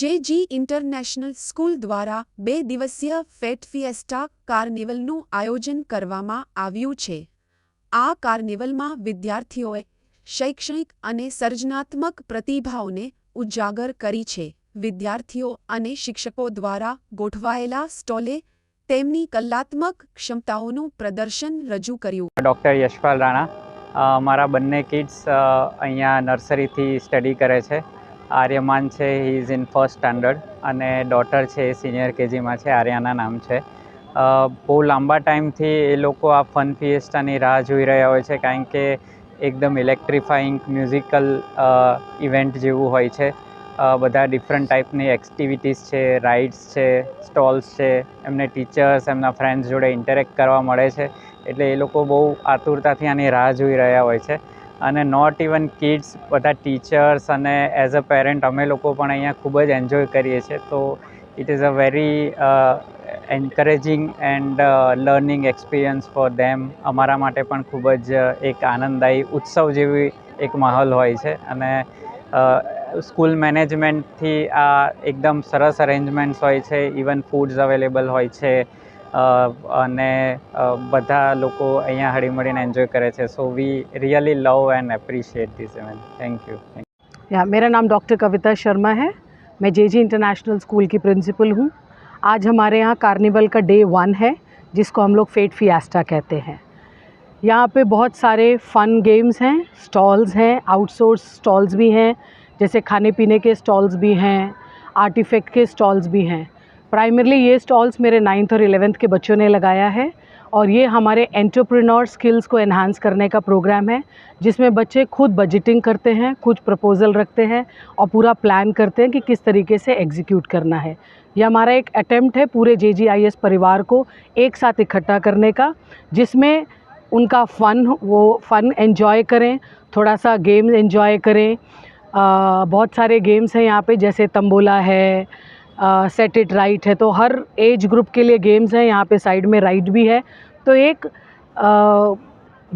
JG international school દ્વારા બે દિવસીય ફેટ ફિએસ્ટા કાર્નિવલનું આયોજન કરવામાં આવ્યું છે આ કાર્નિવલમાં વિદ્યાર્થીઓએ શૈક્ષણિક અને સર્જનાત્મક પ્રતિભાઓને ઉજાગર કરી છે વિદ્યાર્થીઓ અને શિક્ષકો દ્વારા ગોઠવાયેલા સ્ટોલે તેમની કલાત્મક ક્ષમતાઓનું પ્રદર્શન રજૂ કર્યું ડૉક્ટર યશપાલ રાણા મારા બંને કિડ્સ અહીંયા નર્સરીથી સ્ટડી કરે છે આર્યમાન છે he is in first standard અને ડોટર છે એ સિનિયર કેજીમાં છે આર્યાના નામ છે બહુ લાંબા ટાઈમથી એ લોકો આ ફન ફિએસ્ટાની રાહ જોઈ રહ્યા હોય છે કારણ કે એકદમ ઇલેક્ટ્રિફાઈંગ મ્યુઝિકલ ઇવેન્ટ જેવું હોય છે બધા ડિફરન્ટ ટાઈપની એક્ટિવિટીઝ છે રાઇડ્સ છે સ્ટોલ્સ છે એમને ટીચર્સ એમના ફ્રેન્ડ્સ જોડે ઇન્ટરેક્ટ કરવા મળે છે એટલે એ લોકો બહુ આતુરતાથી આની રાહ જોઈ રહ્યા હોય છે અને નોટ ઇવન કિડ્સ બધા ટીચર્સ અને એઝ અ પેરેન્ટ અમે લોકો પણ અહીંયા ખૂબ જ એન્જોય કરીએ છીએ તો it is a very encouraging and learning experience for them અમારા માટે પણ ખૂબ જ એક આનંદદાયી ઉત્સવ જેવી એક માહોલ હોય છે અને સ્કૂલ મેનેજમેન્ટથી આ એકદમ સરસ અરેન્જમેન્ટ્સ હોય છે ઇવન ફૂડ્સ અવેલેબલ હોય છે बधा लोग अँ અહીંયા હળી करे enjoy so we really love and appreciate this event thank you या मेरा नाम डॉक्टर कविता शर्मा है मैं जी इंटरनेशनल स्कूल की प्रिंसिपल हूँ आज हमारे यहाँ कार्निवल का डे वन है जिसको हम लोग फेट फियास्टा कहते हैं यहाँ पे बहुत सारे फ़न गेम्स हैं स्टॉल्स हैं आउटसोर्स स्टॉल्स भी हैं जैसे खाने पीने के स्टॉल्स भी हैं आर्टिफैक्ट के स्टॉल्स भी हैं प्राइमरली ये स्टॉल्स मेरे नाइन्थ और एलेवेंथ के बच्चों ने लगाया है और ये हमारे एंटरप्रेन्योर स्किल्स को इन्हांस करने का प्रोग्राम है जिसमें बच्चे खुद बजटिंग करते हैं खुद प्रपोज़ल रखते हैं और पूरा प्लान करते हैं कि किस तरीके से एग्जीक्यूट करना है यह हमारा एक अटैम्प्ट है पूरे जे परिवार को एक साथ इकट्ठा करने का जिसमें उनका फ़न वो फ़न एन्जॉय करें थोड़ा सा गेम्स एन्जॉय करें आ, बहुत सारे गेम्स हैं यहाँ पे जैसे तंबोला है सेट इट राइट है तो हर एज ग्रुप के लिए गेम्स हैं यहाँ पे साइड में राइट भी है तो एक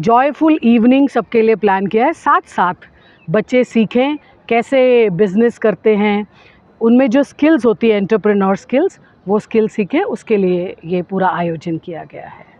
जॉयफुल इवनिंग सबके लिए प्लान किया है साथ साथ बच्चे सीखें कैसे बिज़नेस करते हैं उनमें जो स्किल्स होती है एंटरप्रेन्योर स्किल्स वो स्किल सीखें उसके लिए ये पूरा आयोजन किया गया है